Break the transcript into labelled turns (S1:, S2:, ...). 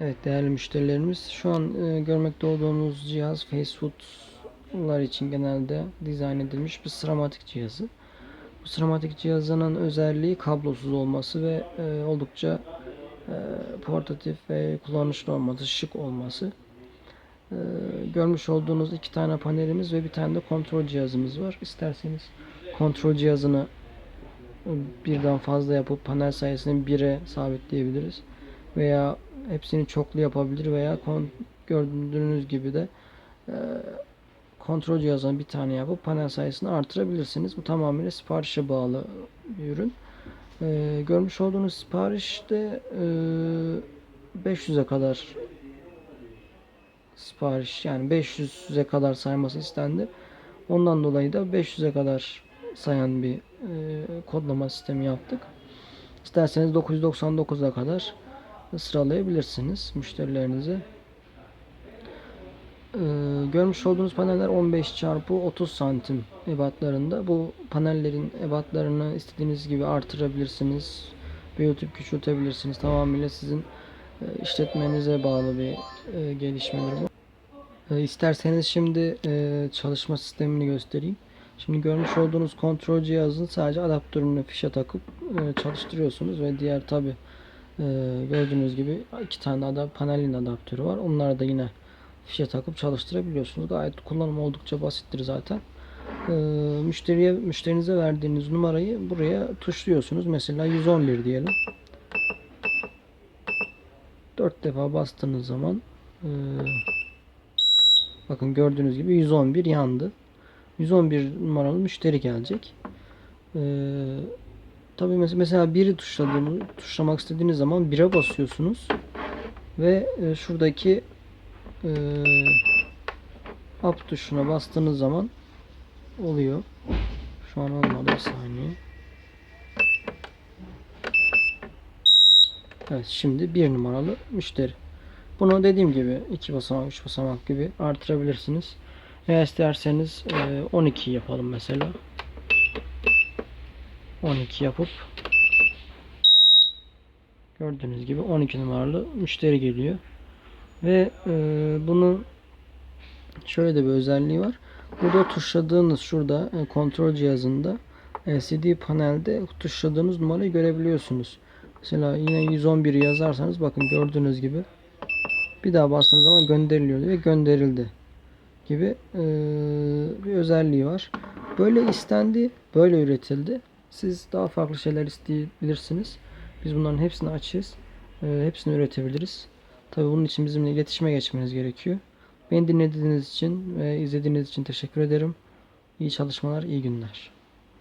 S1: Evet değerli müşterilerimiz şu an e, görmekte olduğunuz cihaz fast food'lar için genelde dizayn edilmiş bir sıramatik cihazı. Bu sıramatik cihazının özelliği kablosuz olması ve e, oldukça e, portatif ve kullanışlı olması, şık olması. E, görmüş olduğunuz iki tane panelimiz ve bir tane de kontrol cihazımız var. İsterseniz kontrol cihazını e, birden fazla yapıp panel sayısını 1'e sabitleyebiliriz. Veya hepsini çoklu yapabilir veya gördüğünüz gibi de e, kontrol cihazını bir tane yapıp panel sayısını artırabilirsiniz. Bu tamamıyla siparişe bağlı bir ürün. E, görmüş olduğunuz siparişte e, 500'e kadar sipariş yani 500'e kadar sayması istendi. Ondan dolayı da 500'e kadar sayan bir e, kodlama sistemi yaptık. İsterseniz 999'a kadar sıralayabilirsiniz müşterilerinize. Ee, görmüş olduğunuz paneller 15 çarpı 30 santim ebatlarında. Bu panellerin ebatlarını istediğiniz gibi artırabilirsiniz. Büyütüp küçültebilirsiniz. Tamamıyla sizin e, işletmenize bağlı bir e, gelişmedir bu. E, isterseniz şimdi e, çalışma sistemini göstereyim. Şimdi görmüş olduğunuz kontrol cihazın sadece adaptörünü fişe takıp e, çalıştırıyorsunuz ve diğer tabi gördüğünüz gibi iki tane ada panelin adaptörü var. Onları da yine fişe takıp çalıştırabiliyorsunuz. Gayet kullanımı oldukça basittir zaten. E, müşteriye müşterinize verdiğiniz numarayı buraya tuşluyorsunuz. Mesela 111 diyelim. 4 defa bastığınız zaman e, bakın gördüğünüz gibi 111 yandı. 111 numaralı müşteri gelecek. Ee, tabii mes- mesela biri tuşladığını tuşlamak istediğiniz zaman 1'e basıyorsunuz ve e, şuradaki e, up tuşuna bastığınız zaman oluyor. Şu an olmadı bir saniye. Evet şimdi bir numaralı müşteri. Bunu dediğim gibi iki basamak, üç basamak gibi artırabilirsiniz. Veya isterseniz e, 12 yapalım mesela. 12 yapıp gördüğünüz gibi 12 numaralı müşteri geliyor. Ve e, bunun şöyle de bir özelliği var. Burada tuşladığınız şurada e, kontrol cihazında LCD panelde tuşladığınız numarayı görebiliyorsunuz. Mesela yine 111 yazarsanız bakın gördüğünüz gibi bir daha bastığınız zaman gönderiliyor ve gönderildi gibi e, bir özelliği var. Böyle istendi, böyle üretildi. Siz daha farklı şeyler isteyebilirsiniz. Biz bunların hepsini açığız. E, hepsini üretebiliriz. Tabii bunun için bizimle iletişime geçmeniz gerekiyor. Beni dinlediğiniz için ve izlediğiniz için teşekkür ederim. İyi çalışmalar, iyi günler.